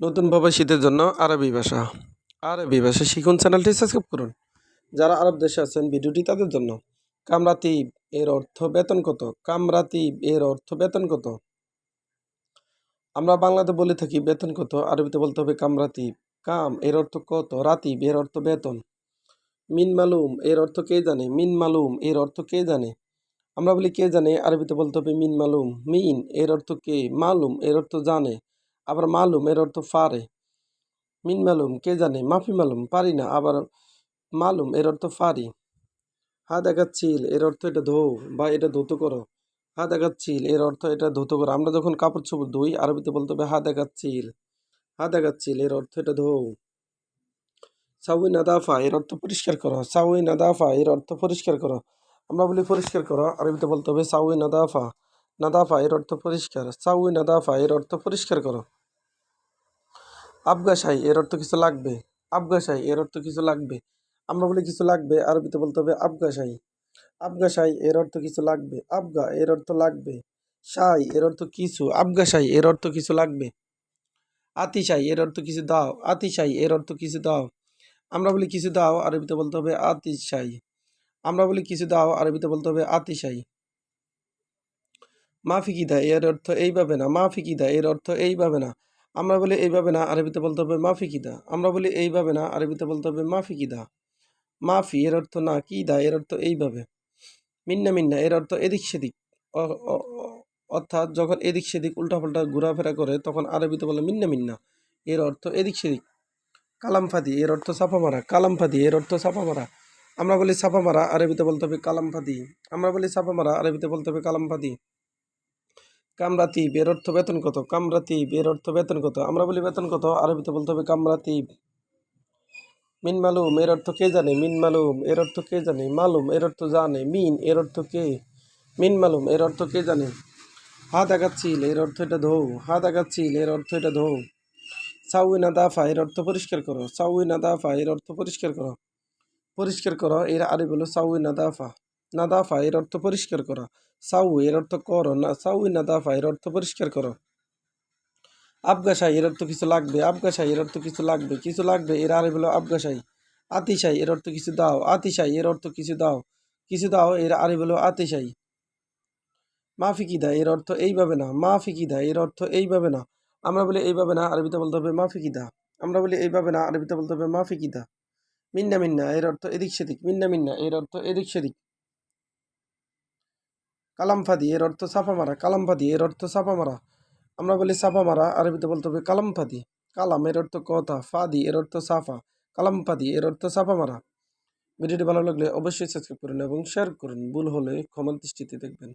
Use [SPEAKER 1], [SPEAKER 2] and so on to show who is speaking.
[SPEAKER 1] নতুন প্রবাসীদের জন্য আরবি ভাষা। আরবি ভাষা শিখুন চ্যানেলটি সাবস্ক্রাইব করুন। যারা আরব দেশে আছেন, ভিডিওটি তাদের জন্য। কামরাতিব এর অর্থ বেতন কত? কামরাতিব এর অর্থ বেতন কত? আমরা বাংলাতে বলে থাকি বেতন কত, আরবিতে বলতে হবে কামরাতিব। কাম এর অর্থ কত? রাতিব এর অর্থ বেতন। মিন মালুম এর অর্থ কে জানে? মিন মালুম এর অর্থ কে জানে? আমরা বলি কে জানে? আরবিতে বলতে হবে মিন মালুম। মিন এর অর্থ কে? মালুম এর অর্থ জানে। আবার মালুম, এর অর্থ পারে মিন মালুম, কে জানে? মাফি মালুম, পারি না, আবার মালুম, এর অর্থ পারি হা দেখাচ্ছিল, এর অর্থ এটা ধো, বা এটা ধৌত করো। হা দেখাচ্ছিল, এর অর্থ এটা ধৌত করো। আমরা যখন কাপড় চোপড় ধুই, আরবিতে বলতে হবে হা দেখাচ্ছিল। হা দেখাচ্ছিল, এর অর্থ এটা ধো। সাউই নাদাফা, এর অর্থ পরিষ্কার করো। সাউই নাদাফা, এর অর্থ পরিষ্কার করো। আমরা বলি পরিষ্কার করো, আরবিতে বলতে হবে সাউই নাদাফা। নাদাফা, এর অর্থ পরিষ্কার। সাউই নাদাফা, এর অর্থ পরিষ্কার করো। আবগাসাই এর অর্থ কিছু লাগবে আবগাসাই এর অর্থ কিছু লাগবে আমরা বলি কিছু লাগবে আরবিতে বলতে হবে আবগাসাই আবগাসাই এর অর্থ কিছু লাগবে আবগা এর অর্থ লাগবে সাই এর অর্থ কিছু আবগাসাই এর অর্থ কিছু লাগবে আতিশাই এর অর্থ কিছু দাও আতিশাই এর অর্থ কিছু দাও আমরা বলি কিছু দাও আরবিতে বলতে হবে আতিশাই আমরা বলি কিছু দাও আরবিতে বলতে হবে আতিশাই মাফিকিদা এর অর্থ এইভাবে না মাফিকিদা এর অর্থ এইভাবে না আমরা বলি, এইভাবে না, আরবিতে বলতে হবে মাফিকিদা আমরা বলি, এইভাবে না, আরবিতে বলতে হবে মাফিকিদা মাফি এর অর্থ না কিদা এর অর্থ এইভাবে। মিন্না মিন্না, এর অর্থ এদিক সেদিক। অর্থাৎ যখন এদিক সেদিক উল্টাপাল্টা ঘোরাফেরা করে, তখন আরবিতে বলে মিন্না মিন্না, এর অর্থ এদিক সেদিক। কালামফাদি এর অর্থ ছাপা মারা। কালামফাদি এর অর্থ ছাপা মারা। আমরা বলি ছাপা মারা, আরবিতে বলতে হবে কালামফাদি আমরা বলি ছাপা মারা, আরবিতে বলতে হবে কালামফাদি কামরাতিব এর অর্থ বেতন কত? কামরাতিব এর অর্থ বেতন কত? আমরা বলি বেতন কত, আরবিতে বলতে হবে কামরাতিব মিন মালুম, এর অর্থ কে জানে? মিন মালুম, এর অর্থ কে জানে? মালুম, এর অর্থ জানে। মিন, এর অর্থ কে? মিন মালুম, এর অর্থ কে জানে? হা দেখাচ্ছিল এর অর্থ এটা ধৌ। হা দেখাচ্ছিল এর অর্থ এটা ধৌ। সাউইনা দাফা, এর অর্থ পরিষ্কার করো। সাউইনা দাফা, এর অর্থ পরিষ্কার করো। পরিষ্কার করো, এর আরে বলো সাউইনা দাফা। নাদাফা এর অর্থ পরিষ্কার করো সাউ এর অর্থ করো না সাউই নাদাফা এর অর্থ পরিষ্কার করো আবগাসাই এর অর্থ কিছু লাগবে আবগাসাই এর অর্থ কিছু লাগবে কিছু লাগবে এর আরে বলো আবগাসাই আতিশাই এর অর্থ কিছু দাও আতিশাই এর অর্থ কিছু দাও কিছু দাও এর আরে বলো আতিশাই মাফিকিদা এর অর্থ এইভাবে না মাফিকিদা এর অর্থ এইভাবে না আমরা বলি এইভাবে না আরবিতে বলতে হবে মাফিকিদা আমরা বলি এইভাবে না আরবিতে বলতে হবে মাফিকিদা মিন্না মিন্না এর অর্থ এদিক সেদিক মিন্না মিন্না এর অর্থ এদিক সেদিক কালামফাদি এর অর্থ সাফা মারা। কালামফাদি এর অর্থ সাফা মারা। আমরা বলি সাফা মারা, আরবিতে বলতে হবে কালামফাদি কালাম, এর অর্থ কথা। ফাদি, এর অর্থ সাফা কালামফাদি এর অর্থ সাফা মারা। ভিডিওটি ভালো লাগলে অবশ্যই সাবস্ক্রাইব করুন এবং শেয়ার করুন। ভুল হলে ক্ষমার দৃষ্টিতে দেখবেন।